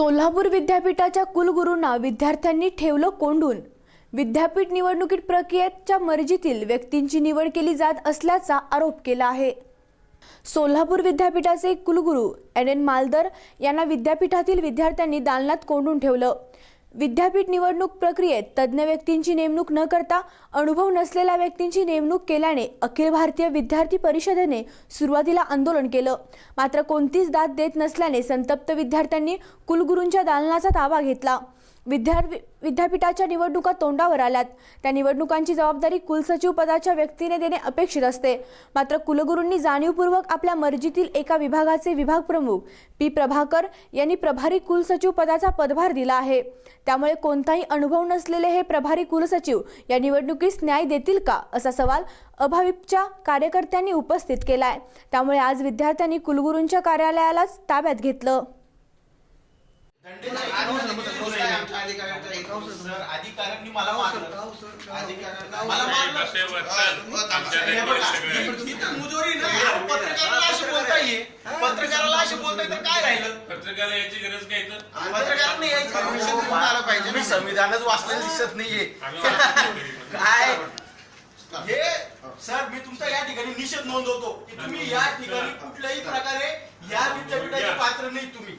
सोलापूर विद्यापीठाच्या कुलगुरूंना विद्यार्थ्यांनी ठेवलं कोंडून. विद्यापीठ निवडणुकीत प्रक्रियेच्या मर्जीतील व्यक्तींची निवड केली जात असल्याचा आरोप केला आहे. सोलापूर विद्यापीठाचे कुलगुरू एन एन मालदर यांना विद्यापीठातील विद्यार्थ्यांनी दालनात कोंडून ठेवलं. विद्यापीठ निवडणूक प्रक्रियेत तज्ज्ञ व्यक्तींची नेमणूक न करता अनुभव नसलेल्या व्यक्तींची नेमणूक केल्याने अखिल भारतीय विद्यार्थी परिषदेने सुरुवातीला आंदोलन केलं. मात्र कोणतीच दाद देत नसल्याने संतप्त विद्यार्थ्यांनी कुलगुरूंच्या दालनाचा ताबा घेतला. विद्यार्थी विद्यापीठाच्या निवडणुका तोंडावर आल्यात. त्या निवडणुकांची जबाबदारी कुलसचिव पदाच्या व्यक्तीने देणे अपेक्षित असते. मात्र कुलगुरूंनी जाणीवपूर्वक आपल्या मर्जीतील एका विभागाचे विभाग प्रमुख पी प्रभाकर यांनी प्रभारी कुलसचिव पदाचा पदभार दिला आहे. त्यामुळे कोणताही अनुभव नसलेले हे प्रभारी कुलसचिव या निवडणुकीस न्याय देतील का असा सवाल अभाविपच्या कार्यकर्त्यांनी उपस्थित केलाय. त्यामुळे आज विद्यार्थ्यांनी कुलगुरूंच्या कार्यालयालाच ताब्यात घेतलं. सर अधिकाऱ्यांनी मला मारलं. अधिकाऱ्यांना मला मारलं. मुजोरी ना पत्रकाराला अशी बोलता ये. पत्रकाराला अशी तर काय राहिलं? पत्रकाला याची गरज काय तर पत्रकारांनी यायचं परमिशन आलं पाहिजे मी संविधानच वाचलेलं दिसत नाहीये. काय? हे सर मी तुमचा या ठिकाणी निषेध नोंदवतो की तुम्ही या ठिकाणी कुठल्याही प्रकारे या विद्यापीठाचे पात्र नाही तुम्ही.